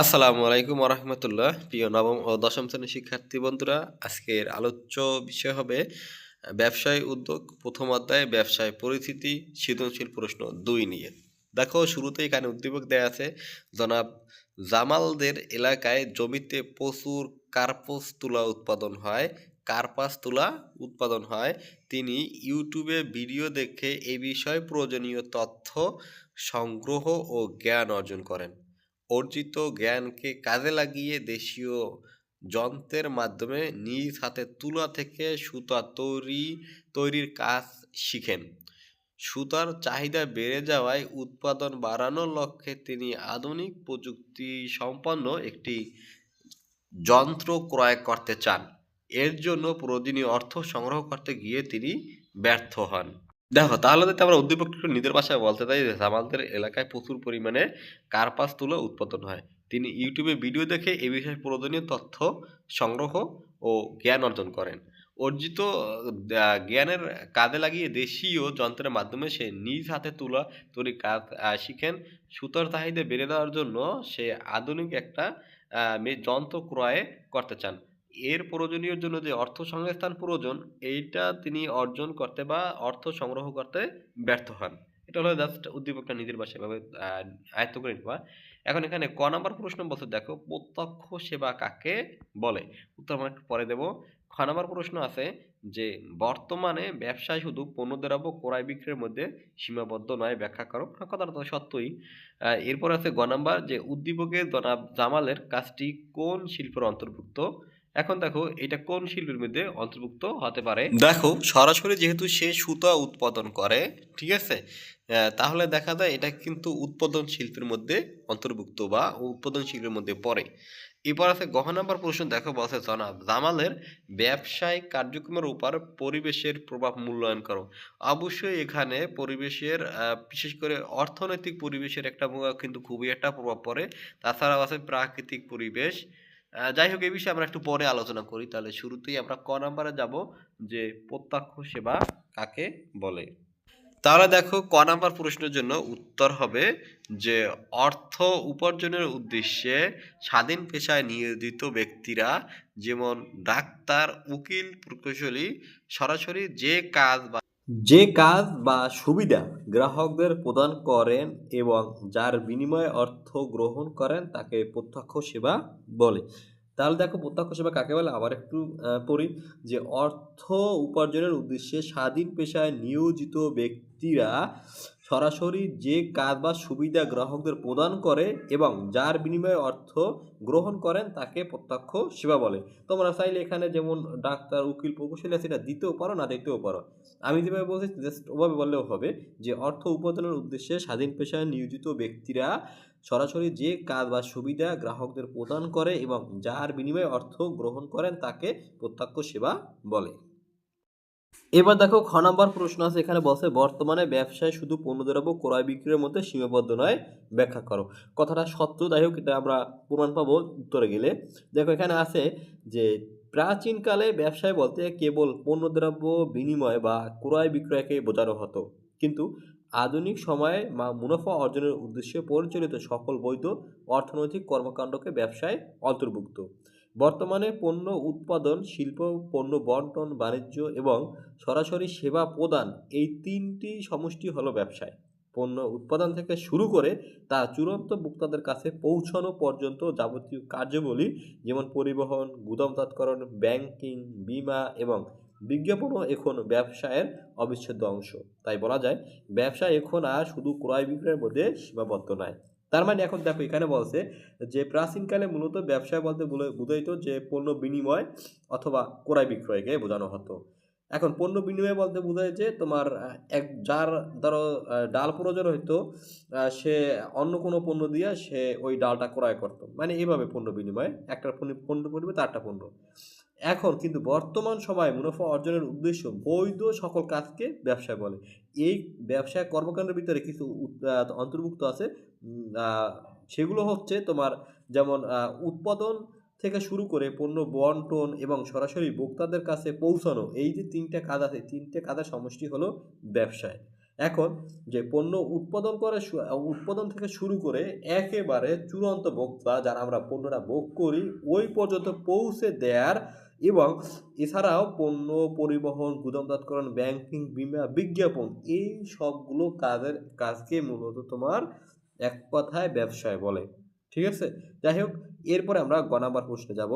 আসসালামু আলাইকুম রহমতুল্লাহ প্রিয় নবম ও দশম শ্রেণির শিক্ষার্থী বন্ধুরা, আজকের আলোচ্য বিষয় হবে, ব্যবসায় উদ্যোগ, প্রথম অধ্যায়ে, ব্যবসায় পরিস্থিতি, সৃজনশীল প্রশ্ন দুই নিয়ে। দেখো, শুরুতে এখানে উদ্দীপক দেয়া আছে, জনাব জামালদের এলাকায় জমিতে প্রচুর কার্পস তুলা উৎপাদন হয়, কার্পাস তুলা উৎপাদন হয়। তিনি ইউটিউবে ভিডিও দেখে এ বিষয়ে প্রয়োজনীয় তথ্য, সংগ্রহ ও জ্ঞান অর্জন করেন। অর্জিত জ্ঞানকে কাজে লাগিয়ে দেশীয় যন্ত্রের মাধ্যমে নিজ হাতে তুলা থেকে সুতা তৈরি, তৈরির কাজ শিখেন। সুতার চাহিদা বেড়ে যাওয়ায় উৎপাদন বাড়ানোর লক্ষ্যে তিনি আধুনিক প্রযুক্তি সম্পন্ন একটি যন্ত্র ক্রয় করতে চান। এর জন্য প্রয়োজনীয় অর্থ সংগ্রহ করতে গিয়ে তিনি ব্যর্থ হন। দেখো, তাহলে যদি আমরা উদ্দীপক একটু নিজের ভাষায় বলতে চাই যে জামালদের এলাকায় প্রচুর পরিমাণে কার্পাস তুলো উৎপাদন হয়। তিনি ইউটিউবে ভিডিও দেখে এ বিষয়ে প্রয়োজনীয় তথ্য সংগ্রহ ও জ্ঞান অর্জন করেন। অর্জিত জ্ঞানের কাজে লাগিয়ে দেশীয় যন্ত্রের মাধ্যমে সে নিজ হাতে তুলা তৈরি কাজ শিখেন। সুতার চাহিদা বেড়ে দেওয়ার জন্য সে আধুনিক একটা যন্ত্র ক্রয় করতে চান। এর প্রয়োজনীয় জন্য যে অর্থ সংস্থান প্রয়োজন এইটা তিনি অর্জন করতে বা অর্থ সংগ্রহ করতে ব্যর্থ হন। এটা হলো জাস্ট উদ্দীপকটা নিজের ভাষায় ভাবে আয়ত্ত করে নেওয়া এখন এখানে ক নাম্বার প্রশ্ন বলতে দেখো প্রত্যক্ষ সেবা কাকে বলে? উত্তর আমরা পরে দেব। খ নাম্বার প্রশ্ন আছে যে বর্তমানে ব্যবসায় শুধু পণ্য দ্রব্য ক্রয় বিক্রয়ের মধ্যে সীমাবদ্ধ নয় ব্যাখ্যা করো। হ্যাঁ, কথাটা তো সত্যই। এরপর আছে গ নাম্বার যে উদ্দীপকের জনাব জামালের কাজটি কোন শিল্পের অন্তর্ভুক্ত? এখন দেখো, এটা কোন শিল্পের মধ্যে অন্তর্ভুক্ত হতে পারে? দেখো, সরাসরি যেহেতু সে সুতা উৎপাদন করে, ঠিক আছে? তাহলে দেখা যায় এটা কিন্তু উৎপাদন শিল্পের মধ্যে অন্তর্ভুক্ত বা উৎপাদন শিল্পের মধ্যে পড়ে। এরপর আছে গহ নাম্বার প্রশ্ন, দেখো বলছে জনাব, জামালের ব্যবসায়িক কার্যক্রমের উপর পরিবেশের প্রভাব মূল্যায়ন করো। অবশ্যই এখানে পরিবেশের বিশেষ করে অর্থনৈতিক পরিবেশের একটা কিন্তু খুবই একটা প্রভাব পড়ে। তাছাড়াও আছে প্রাকৃতিক পরিবেশ যাই হোক, এই বিষয়ে আমরা একটু পরে আলোচনা করি। তাহলে শুরুতেই আমরা ক নাম্বারে যাব, যে প্রত্যক্ষ সেবা কাকে বলে? তাহলে দেখো, ক নাম্বার প্রশ্নের জন্য উত্তর হবে যে, অর্থ উপার্জনের উদ্দেশ্যে স্বাধীন পেশায় নিয়োজিত ব্যক্তিরা যেমন ডাক্তার, উকিল, প্রকৌশলী সরাসরি যে কাজ বা যে কাজ বা সুবিধা গ্রাহকদের প্রদান করেন এবং যার বিনিময়ে অর্থ গ্রহণ করেন, তাকে প্রত্যক্ষ সেবা বলে। তাহলে দেখো, প্রত্যক্ষ সেবা কাকে বলে? আবার একটু পড়ি, যে অর্থ উপার্জনের উদ্দেশ্যে স্বাধীন পেশায় নিয়োজিত ব্যক্তিরা সরাসরি যে কাজ বা সুবিধা গ্রাহকদের প্রদান করে এবং যার বিনিময়ে অর্থ গ্রহণ করেন তাকে প্রত্যক্ষ সেবা বলে। তোমরা চাইলে এখানে যেমন ডাক্তার, উকিল, প্রকৌশলী আছে, এটা দিতেও পারো, না দিতেও পারো। আমি যেভাবে বলছি জাস্ট ওভাবে বললেও হবে যে অর্থ উপার্জনের উদ্দেশ্যে স্বাধীন পেশায় নিয়োজিত ব্যক্তিরা সরাসরি যে কাজ বা সুবিধা গ্রাহকদের প্রদান করে এবং যার বিনিময়ে অর্থ গ্রহণ করেন তাকে প্রত্যক্ষ সেবা বলে। এবার দেখো খ নাম্বার প্রশ্ন আছে, এখানে বলছে, বর্তমানে ব্যবসায় শুধু পণ্যদ্রব্য ক্রয় বিক্রয়ের মধ্যে সীমাবদ্ধ নয়, ব্যাখ্যা করো। কথাটা সত্য, যাই হোক, এটা আমরা প্রমাণ পাবো উত্তরে গেলে। দেখো এখানে আছে যে, প্রাচীনকালে ব্যবসায় বলতে কেবল পণ্যদ্রব্য বিনিময় বা ক্রয় বিক্রয়কে বোঝানো হতো। কিন্তু আধুনিক সময়ে মা মুনাফা অর্জনের উদ্দেশ্যে পরিচালিত সকল বৈধ অর্থনৈতিক কর্মকাণ্ডকে ব্যবসায় অন্তর্ভুক্ত। বর্তমানে পণ্য উৎপাদন, শিল্প, পণ্য বন্টন, বাণিজ্য এবং সরাসরি সেবা প্রদান এই তিনটি সমষ্টি হলো ব্যবসায়। পণ্য উৎপাদন থেকে শুরু করে তা চূড়ান্ত ভোক্তাদের কাছে পৌঁছানো পর্যন্ত যাবতীয় কার্যাবলী যেমন পরিবহন গুদামজাতকরণ ব্যাংকিং, বীমা এবং বিজ্ঞাপনও এখন ব্যবসায়ের অবিচ্ছেদ্য অংশ। তাই বলা যায়, ব্যবসা এখন আর শুধু ক্রয় বিক্রয়ের মধ্যে সীমাবদ্ধ নয়। তার মানে এখন দেখো, এখানে বলছে যে প্রাচীনকালে মূলত ব্যবসায় বলতে বুঝ- বুঝাইতো যে পণ্য বিনিময় অথবা ক্রয় বিক্রয়কে বোঝানো হতো। এখন পণ্য বিনিময় বলতে বোঝায় যে তোমার এক যার ধরো ডাল প্রয়োজন হইতো সে অন্য কোনো পণ্য দিয়ে সে ওই ডালটা ক্রয় করতো। মানে এইভাবে পণ্য বিনিময় একটা পণ্য- পণ্য পরিবে তারটা পণ্য। এখন কিন্তু বর্তমান সময়ে মুনাফা অর্জনের উদ্দেশ্য বৈধ সকল কাজকে ব্যবসা বলে। এই ব্যবসায় কর্মকাণ্ডের ভিতরে কিছু অন্তর্ভুক্ত আছে সেগুলো হচ্ছে তোমার যেমন উৎপাদন থেকে শুরু করে পণ্য বন্টন এবং সরাসরি ভোক্তাদের কাছে পৌঁছানো, এই যে তিনটে কাজ আছে তিনটে কাজের সমষ্টি হলো ব্যবসায়। এখন যে পণ্য উৎপাদন করে উৎপাদন থেকে শুরু করে একেবারে চূড়ান্ত ভোক্তা যারা আমরা পণ্যটা ভোগ করি, ওই পর্যন্ত পৌঁছে দেওয়ার এবং এছাড়াও পণ্য পরিবহন গুদামজাতকরণ ব্যাংকিং বিমা, বিজ্ঞাপন, এই সবগুলো কাজের, কাজকে মূলত তোমার এক কথায় ব্যবসায় বলে, ঠিক আছে? যাই হোক, এরপরে আমরা গ নাম্বার প্রশ্নে যাব।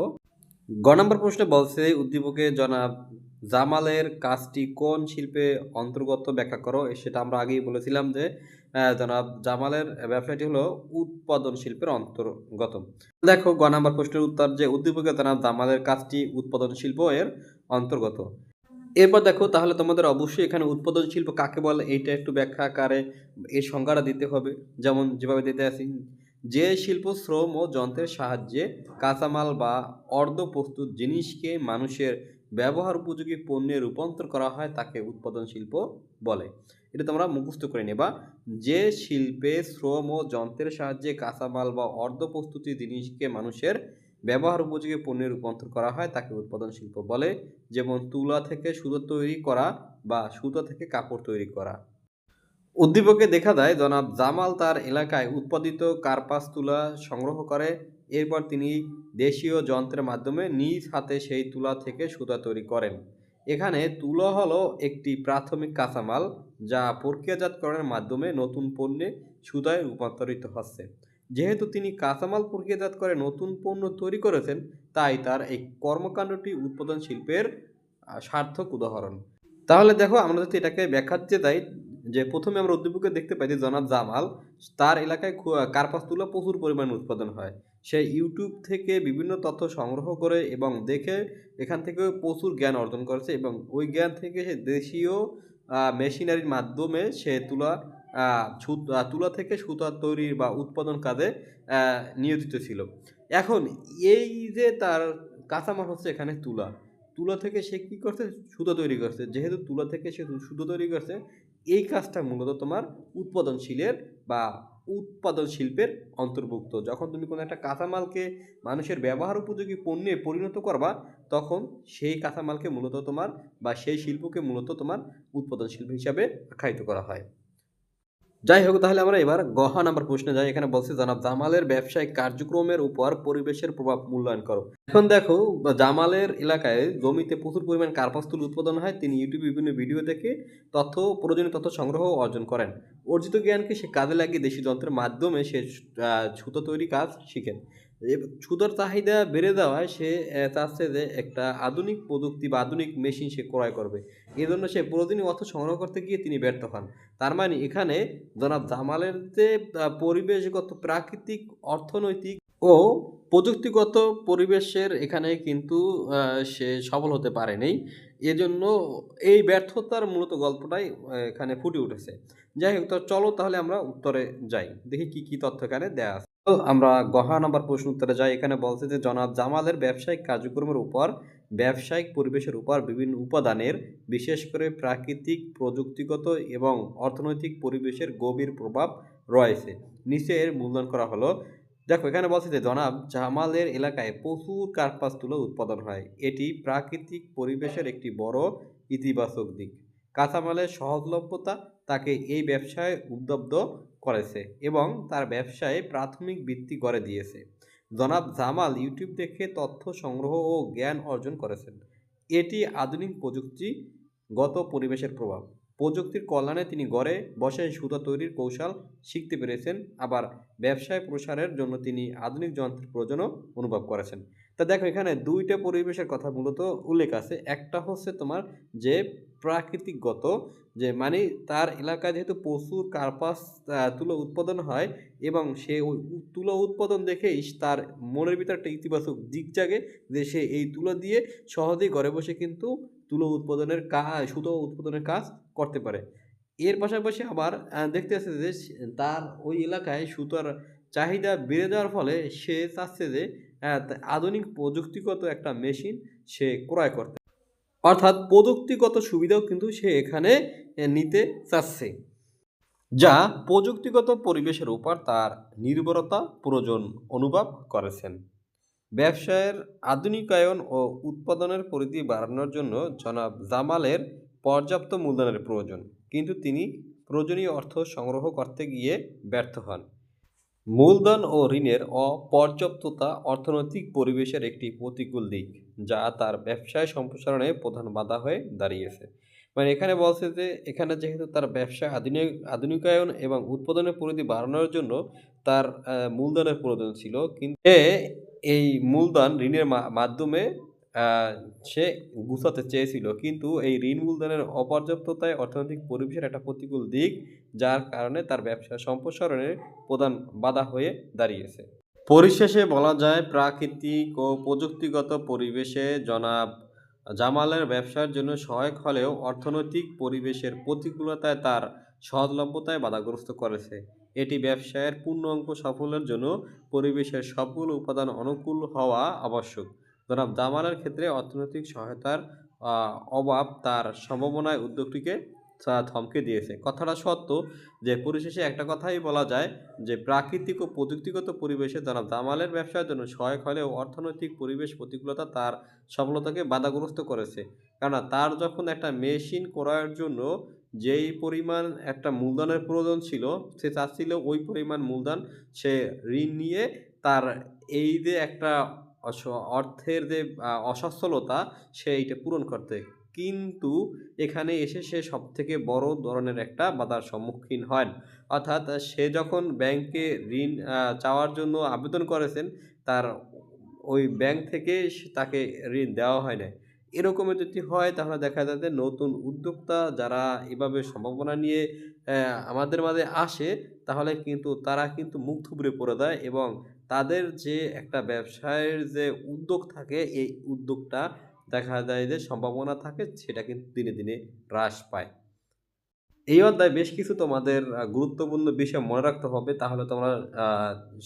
গ নাম্বার প্রশ্নে বলছে, উদ্দীপকে জনাব জামালের কাজটি কোন শিল্পে অন্তর্গত ব্যাখ্যা করো? সেটা আমরা আগেই বলেছিলাম যে জনাব জামালের ব্যবসাটি হলো উৎপাদন শিল্পের অন্তর্গত। দেখো, গ নাম্বার প্রশ্নের উত্তর যে উদ্দীপকে জনাব জামালের কাজটি উৎপাদন শিল্প এর অন্তর্গত। এরপর দেখো, তাহলে তোমাদের অবশ্যই এখানে উৎপাদন শিল্প কাকে বলে? এইটা একটু ব্যাখ্যা আকারে এই সংজ্ঞাটা দিতে হবে। যেমন যেভাবে দিতে আসি, যে শিল্প শ্রম ও যন্ত্রের সাহায্যে কাঁচামাল বা অর্ধ প্রস্তুত জিনিসকে মানুষের ব্যবহার উপযোগী পণ্যে রূপান্তর করা হয় তাকে উৎপাদন শিল্প বলে। এটা তোমরা মুখস্থ করে নেবা। যে শিল্পে শ্রম ও যন্ত্রের সাহায্যে কাঁচামাল বা অর্ধ প্রস্তুতি জিনিসকে মানুষের ব্যবহার উপযোগী পণ্যে রূপান্তর করা হয়, তাকে উৎপাদন শিল্প বলে, যেমন তুলা থেকে সুতো তৈরি করা বা সুতো থেকে কাপড় তৈরি করা। উদ্দীপকে দেখা যায়, জনাব জামাল তার এলাকায় উৎপাদিত কার্পাস তুলা সংগ্রহ করে, এরপর তিনি দেশীয় যন্ত্রের মাধ্যমে নিজ হাতে সেই তুলা থেকে সুতা তৈরি করেন। এখানে তুলা হলো একটি প্রাথমিক কাঁচামাল, যা প্রক্রিয়াজাতকরণের মাধ্যমে নতুন পণ্যে সুতায় রূপান্তরিত হচ্ছে। যেহেতু তিনি কাঁচামাল প্রক্রিয়াজাত করে নতুন পণ্য তৈরি করেছেন, তাই তার এই কর্মকাণ্ডটি উৎপাদন শিল্পের সার্থক উদাহরণ। তাহলে দেখো, আমরা যদি এটাকে ব্যাখ্যা চাই যে প্রথমে আমরা উদ্দীপকে দেখতে পাই যে জনাব জামাল, তার এলাকায় কার্পাস তুলা প্রচুর পরিমাণ উৎপাদন হয়। সে ইউটিউব থেকে বিভিন্ন তথ্য সংগ্রহ করে এবং দেখে এখান থেকে প্রচুর জ্ঞান অর্জন করেছে এবং ওই জ্ঞান থেকে সে দেশীয় মেশিনারির মাধ্যমে সে তুলা তুলা থেকে সুতা তৈরির বা উৎপাদন কাজে নিয়োজিত ছিল। এখন এই যে তার কাঁচামাল হচ্ছে এখানে তুলা। তুলা থেকে সে কী করছে? সুতো তৈরি করছে। যেহেতু তুলা থেকে সে সুতো তৈরি করছে, এই কাজটা মূলত তোমার উৎপাদনশীলের বা উৎপাদন শিল্পের অন্তর্ভুক্ত। যখন তুমি কোনো একটা কাঁচামালকে মানুষের ব্যবহার উপযোগী পণ্যে পরিণত করবা, তখন সেই কাঁচামালকে মূলত তোমার বা সেই শিল্পকে মূলত তোমার উৎপাদন শিল্প হিসাবে আখ্যায়িত করা হয়। যাই হোক তাহলে আমরা এবার গহ নাম্বার প্রশ্নে যাই। এখানে বলছি, জনাব জামালের ব্যবসায়িক কার্যক্রমের উপর পরিবেশের প্রভাব মূল্যায়ন করো। এখন দেখো, জামালের এলাকায় জমিতে প্রচুর পরিমাণ কার্পাস তুল উৎপাদন হয়। তিনি ইউটিউবে বিভিন্ন ভিডিও দেখে তথ্য, প্রয়োজনীয় তথ্য সংগ্রহ অর্জন করেন। অর্জিত জ্ঞানকে সে কাজে লাগিয়ে দেশি যন্ত্রের মাধ্যমে সে সুতো তৈরি কাজ শিখেন। সুতোর চাহিদা বেড়ে দেওয়ায় সে চাচ্ছে যে একটা আধুনিক প্রযুক্তি বা আধুনিক মেশিন সে ক্রয় করবে। এই জন্য সে প্রয়োজনীয় অর্থ সংগ্রহ করতে গিয়ে তিনি ব্যর্থ হন। তার মানে এখানে জনাব জামালের যে পরিবেশগত প্রাকৃতিক, অর্থনৈতিক ও প্রযুক্তিগত পরিবেশের এখানে কিন্তু সে সফল হতে পারেনি। এজন্য এই ব্যর্থতার মূলত গল্পটাই এখানে ফুটে উঠেছে। যাই হোক, তো চলো তাহলে আমরা উত্তরে যাই। দেখি কি কি তথ্য এখানে দেয়া আছে। আমরা গহা নাম্বার প্রশ্ন উত্তরে যাই। এখানে বলছে যে, জনাব জামালের ব্যবসায়িক কার্যক্রমের উপর, ব্যবসায়িক পরিবেশের উপর বিভিন্ন উপাদানের, বিশেষ করে প্রাকৃতিক, প্রযুক্তিগত এবং অর্থনৈতিক পরিবেশের গভীর প্রভাব রয়েছে। নিচে এর মূল্যায়ন করা হলো। দেখো, এখানে বলছে যে, জনাব জামালের এলাকায় প্রচুর কার্পাস তুলো উৎপাদন হয়। এটি প্রাকৃতিক পরিবেশের একটি বড় ইতিবাচক দিক। কাঁচামালের সহজলভ্যতা তাকে এই ব্যবসায় উদ্বুদ্ধ করেছে এবং তার ব্যবসায় প্রাথমিক বৃত্তি গড়ে দিয়েছে। জনাব জামাল ইউটিউব দেখে তথ্য সংগ্রহ ও জ্ঞান অর্জন করেছেন। এটি আধুনিক প্রযুক্তিগত পরিবেশের প্রভাব। প্রযুক্তির কল্যাণে তিনি গড়ে বসে সুতা তৈরির কৌশল শিখতে পেরেছেন। আবার ব্যবসায় প্রসারের জন্য তিনি আধুনিক যন্ত্রের প্রয়োজনও অনুভব করেছেন। তা দেখো, এখানে দুইটা পরিবেশের কথা মূলত উল্লেখ আছে। একটা হচ্ছে তোমার যে প্রাকৃতিকগত, যে মানে তার এলাকায় যেহেতু প্রচুর কার্পাস তুলো উৎপাদন হয় এবং সে ওই তুলো উৎপাদন দেখেই তার মনের ভিতরে একটা ইতিবাচক দিক জাগে যে সে এই তুলো দিয়ে সহজেই ঘরে বসে কিন্তু তুলো উৎপাদনের কাজ সুতো উৎপাদনের কাজ করতে পারে। এর পাশাপাশি আবার দেখতে আছে যে তার ওই এলাকায় সুতোর চাহিদা বেড়ে যাওয়ার ফলে সে চাচ্ছে যে আধুনিক প্রযুক্তিগত একটা মেশিন সে ক্রয় করতে অর্থাৎ প্রযুক্তিগত সুবিধাও কিন্তু সে এখানে নিতে চাচ্ছে। যা প্রযুক্তিগত পরিবেশের উপর তার নির্ভরতা, প্রয়োজন অনুভব করেছেন। ব্যবসায়ের আধুনিকায়ন ও উৎপাদনের পরিধি বাড়ানোর জন্য জনাব জামালের পর্যাপ্ত মূলধনের প্রয়োজন। কিন্তু তিনি প্রয়োজনীয় অর্থ সংগ্রহ করতে গিয়ে ব্যর্থ হন। মূলধন ও ঋণের অপর্যাপ্ততা অর্থনৈতিক পরিবেশের একটি প্রতিকূল দিক, যা তার ব্যবসায় সম্প্রসারণে প্রধান বাধা হয়ে দাঁড়িয়েছে। মানে এখানে বলছে যে, এখানে যেহেতু তার ব্যবসা আধুনিক, আধুনিকায়ন এবং উৎপাদনের পরিধি বাড়ানোর জন্য তার মূলধনের প্রয়োজন ছিল, কিন্তু এই মূলধন ঋণের মাধ্যমে সে গুছাতে চেয়েছিল। কিন্তু এই ঋণ মূলধনের অপর্যাপ্ততায় অর্থনৈতিক পরিবেশের একটা প্রতিকূল দিক, যার কারণে তার ব্যবসা সম্প্রসারণের প্রধান বাধা হয়ে দাঁড়িয়েছে। পরিশেষে বলা যায়, প্রাকৃতিক ও প্রযুক্তিগত পরিবেশে জনাব জামালের ব্যবসার জন্য সহায়ক হলেও অর্থনৈতিক পরিবেশের প্রতিকূলতায় তার সহজলভ্যতায় বাধাগ্রস্ত করেছে। এটি ব্যবসায়ের পূর্ণ অঙ্ক সাফল্যের জন্য পরিবেশের সবগুলো উপাদান অনুকূল হওয়া আবশ্যক। জনাব জামালের ক্ষেত্রে অর্থনৈতিক সহায়তার অভাব তার সম্ভাবনায় উদ্যোগটিকে থমকে দিয়েছে। কথাটা সত্য যে পরিশেষে একটা কথাই বলা যায় যে প্রাকৃতিক ও প্রযুক্তিগত পরিবেশে জনাব জামালের ব্যবসার জন্য সহায়ক হলেও অর্থনৈতিক পরিবেশ প্রতিকূলতা তার সফলতাকে বাধাগ্রস্ত করেছে। কেননা তার যখন একটা মেশিন করার জন্য যেই পরিমাণ একটা মূলধনের প্রয়োজন ছিল, সে চাচ্ছিল ওই পরিমাণ মূলধন সে ঋণ নিয়ে তার এই যে একটা অর্থের যে অসচ্ছলতা সে এইটা পূরণ করতে। কিন্তু এখানে এসে সে সব থেকে বড় ধরনের একটা বাধার সম্মুখীন হয় অর্থাৎ সে যখন ব্যাংকে ঋণ চাওয়ার জন্য আবেদন করেছেন, তার ওই ব্যাংক থেকে তাকে ঋণ দেওয়া হয় না এরকমের যদি হয়, তাহলে দেখা যায় যে নতুন উদ্যোক্তা যারা এভাবে সম্ভাবনা নিয়ে আমাদের মাঝে আসে, তাহলে কিন্তু তারা কিন্তু মুখ থুবড়ে পড়ে দেয় এবং তাদের যে একটা ব্যবসায়ের যে উদ্যোগ থাকে, এই উদ্যোগটা দেখা যায় যে সম্ভাবনা থাকে, সেটা কিন্তু দিনে দিনে হ্রাস পায়। এই অধ্যায়ে বেশ কিছু তোমাদের গুরুত্বপূর্ণ বিষয় মনে রাখতে হবে, তাহলে তোমরা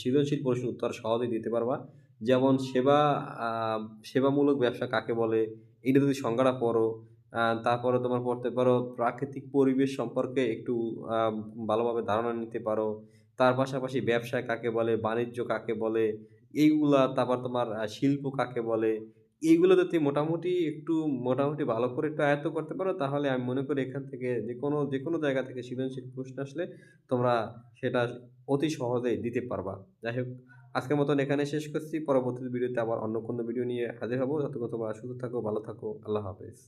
সৃজনশীল প্রশ্ন উত্তর সহজেই দিতে পারবা। যেমন সেবা সেবামূলক ব্যবসা কাকে বলে? এটা যদি সংজ্ঞাটা পড়ো তারপরে তোমার পড়তে পারো প্রাকৃতিক পরিবেশ সম্পর্কে একটু ভালোভাবে ধারণা নিতে পারো। তার পাশাপাশি ব্যবসা কাকে বলে, বাণিজ্য কাকে বলে, এইগুলা, তারপর তোমার শিল্প কাকে বলে, এইগুলো যদি মোটামুটি একটু, মোটামুটি ভালো করে একটু আয়ত্ত করতে পারো, তাহলে আমি মনে করি এখান থেকে যে কোনো যে কোনো জায়গা থেকে সৃজনশীল প্রশ্ন আসলে তোমরা সেটা অতি সহজেই দিতে পারবা। যাই হোক, আজকের মতন এখানে শেষ করছি। পরবর্তী ভিডিওতে আবার অন্য কোনো ভিডিও নিয়ে হাজির হব। ততক্ষণ তোমরা সুস্থ থাকো, ভালো থাকো। আল্লাহ হাফেজ।